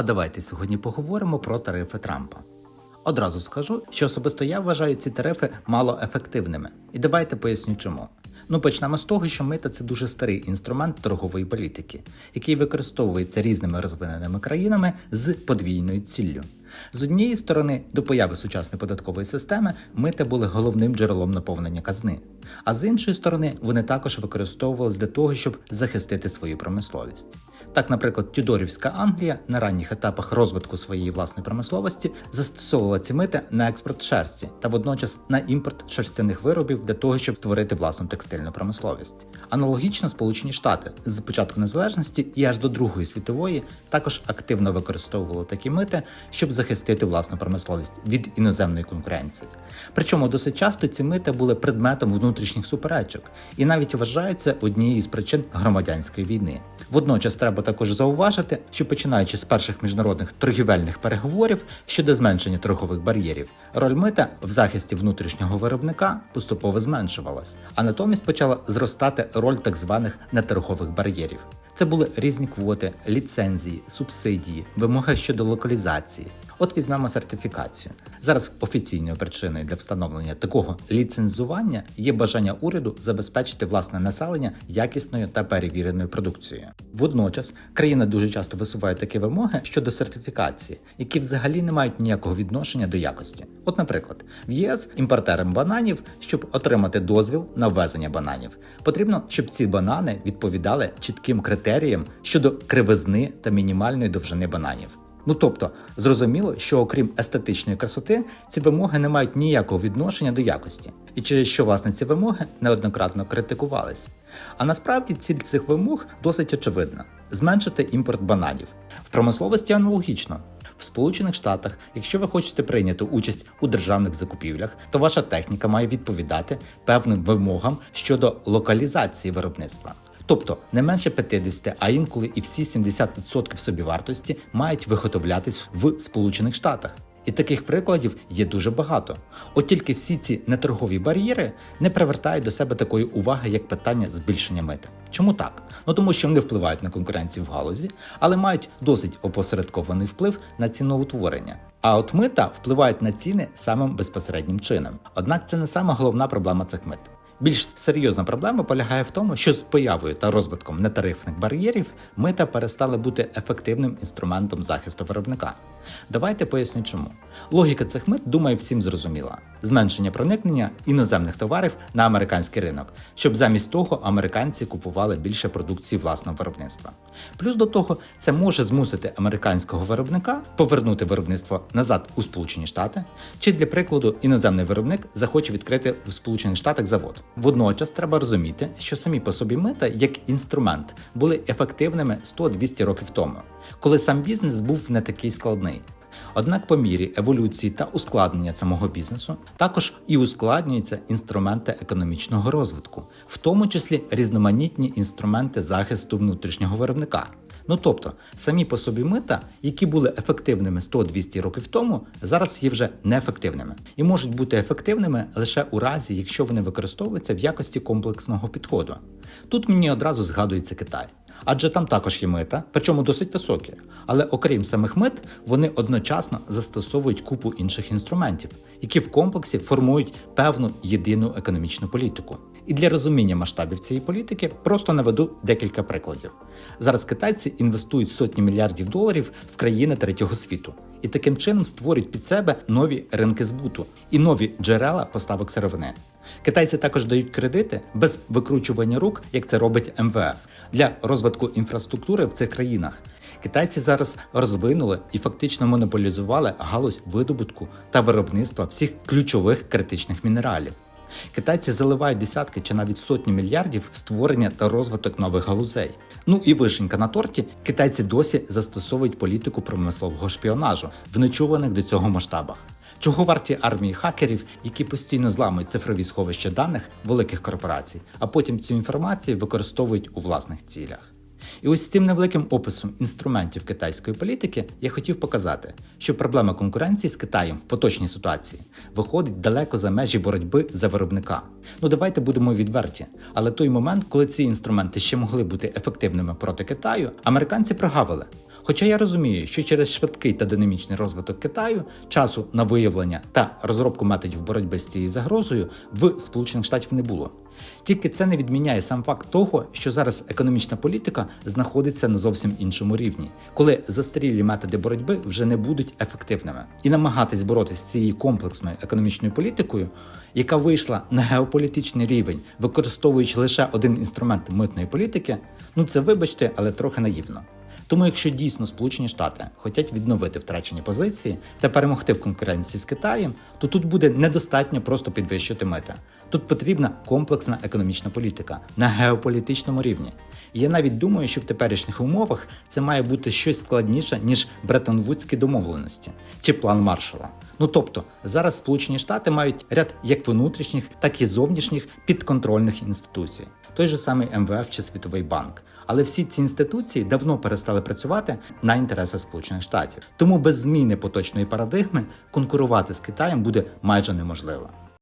А давайте сьогодні поговоримо про тарифи Трампа. Одразу скажу, що особисто я вважаю ці тарифи малоефективними. І давайте поясню чому. Ну почнемо з того, що мита це дуже старий інструмент торгової політики, який використовується різними розвиненими країнами з подвійною ціллю. З однієї сторони, до появи сучасної податкової системи мита були головним джерелом наповнення казни, а з іншої сторони, вони також використовувалися для того, щоб захистити свою промисловість. Так, наприклад, Тюдорівська Англія на ранніх етапах розвитку своєї власної промисловості застосовувала ці мити на експорт шерсті та водночас на імпорт шерстяних виробів для того, щоб створити власну текстильну промисловість. Аналогічно Сполучені Штати з початку незалежності і аж до Другої світової також активно використовували такі мити, щоб захистити власну промисловість від іноземної конкуренції. Причому досить часто ці мити були предметом внутрішніх суперечок і навіть вважаються однією з причин громадянської війни. Водночас треба також зауважити, що починаючи з перших міжнародних торгівельних переговорів щодо зменшення торгових бар'єрів, роль мита в захисті внутрішнього виробника поступово зменшувалась, а натомість почала зростати роль так званих неторгових бар'єрів. Це були різні квоти, ліцензії, субсидії, вимоги щодо локалізації. От візьмемо сертифікацію. Зараз офіційною причиною для встановлення такого ліцензування є бажання уряду забезпечити власне населення якісною та перевіреною продукцією. Водночас країна дуже часто висуває такі вимоги щодо сертифікації, які взагалі не мають ніякого відношення до якості. От, наприклад, в ЄС імпортерам бананів, щоб отримати дозвіл на ввезення бананів, потрібно, щоб ці банани відповідали чітким критеріям щодо кривизни та мінімальної довжини бананів. Ну тобто, зрозуміло, що окрім естетичної красоти, ці вимоги не мають ніякого відношення до якості, і через що власне ці вимоги неоднократно критикувались. А насправді ціль цих вимог досить очевидна: зменшити імпорт бананів. В промисловості аналогічно. В Сполучених Штатах, якщо ви хочете прийняти участь у державних закупівлях, то ваша техніка має відповідати певним вимогам щодо локалізації виробництва. Тобто не менше 50, а інколи і всі 70% собівартості мають виготовлятись в Сполучених Штатах. І таких прикладів є дуже багато. От тільки всі ці неторгові бар'єри не привертають до себе такої уваги, як питання збільшення мита. Чому так? Ну тому що вони впливають на конкуренцію в галузі, але мають досить опосередкований вплив на ціноутворення. А от мита впливають на ціни самим безпосереднім чином. Однак це не сама головна проблема цих мит. Більш серйозна проблема полягає в тому, що з появою та розвитком нетарифних бар'єрів мита перестали бути ефективним інструментом захисту виробника. Давайте поясню чому. Логіка цих мит, думаю, всім зрозуміла: зменшення проникнення іноземних товарів на американський ринок, щоб замість того американці купували більше продукції власного виробництва. Плюс до того, це може змусити американського виробника повернути виробництво назад у Сполучені Штати, чи для прикладу іноземний виробник захоче відкрити в Сполучених Штатах завод. Водночас треба розуміти, що самі по собі мита як інструмент були ефективними 100-200 років тому, коли сам бізнес був не такий складний. Однак, по мірі еволюції та ускладнення самого бізнесу також і ускладнюються інструменти економічного розвитку, в тому числі різноманітні інструменти захисту внутрішнього виробника. Ну тобто, самі по собі мита, які були ефективними 100-200 років тому, зараз є вже неефективними і можуть бути ефективними лише у разі, якщо вони використовуються в якості комплексного підходу. Тут мені одразу згадується Китай. Адже там також є мита, причому досить високі. Але окрім самих мит, вони одночасно застосовують купу інших інструментів, які в комплексі формують певну єдину економічну політику. І для розуміння масштабів цієї політики просто наведу декілька прикладів. Зараз китайці інвестують сотні мільярдів доларів в країни третього світу і таким чином створюють під себе нові ринки збуту і нові джерела поставок сировини. Китайці також дають кредити без викручування рук, як це робить МВФ, для розвитку інфраструктури в цих країнах. Китайці зараз розвинули і фактично монополізували галузь видобутку та виробництва всіх ключових критичних мінералів. Китайці заливають десятки чи навіть сотні мільярдів в створення та розвиток нових галузей. Ну і вишенька на торті, китайці досі застосовують політику промислового шпіонажу в нечуваних до цього масштабах. Чого варті армії хакерів, які постійно зламують цифрові сховища даних великих корпорацій, а потім цю інформацію використовують у власних цілях. І ось цим невеликим описом інструментів китайської політики я хотів показати, що проблема конкуренції з Китаєм в поточній ситуації виходить далеко за межі боротьби за виробника. Ну давайте будемо відверті. Але той момент, коли ці інструменти ще могли бути ефективними проти Китаю, американці прогавили. Хоча я розумію, що через швидкий та динамічний розвиток Китаю часу на виявлення та розробку методів боротьби з цією загрозою в Сполучених Штатів не було. Тільки це не відміняє сам факт того, що зараз економічна політика знаходиться на зовсім іншому рівні, коли застарілі методи боротьби вже не будуть ефективними. І намагатись боротися з цією комплексною економічною політикою, яка вийшла на геополітичний рівень, використовуючи лише один інструмент митної політики, ну це вибачте, але трохи наївно. Тому, якщо дійсно Сполучені Штати хочуть відновити втрачені позиції та перемогти в конкуренції з Китаєм, то тут буде недостатньо просто підвищити мита. Тут потрібна комплексна економічна політика на геополітичному рівні. Я навіть думаю, що в теперішніх умовах це має бути щось складніше, ніж Бреттон-Вудські домовленості чи план Маршала. Ну тобто зараз Сполучені Штати мають ряд як внутрішніх, так і зовнішніх підконтрольних інституцій, той же самий МВФ чи Світовий банк. Але всі ці інституції давно перестали працювати на інтереси Сполучених Штатів. Тому без зміни поточної парадигми конкурувати з Китаєм буде майже неможливо.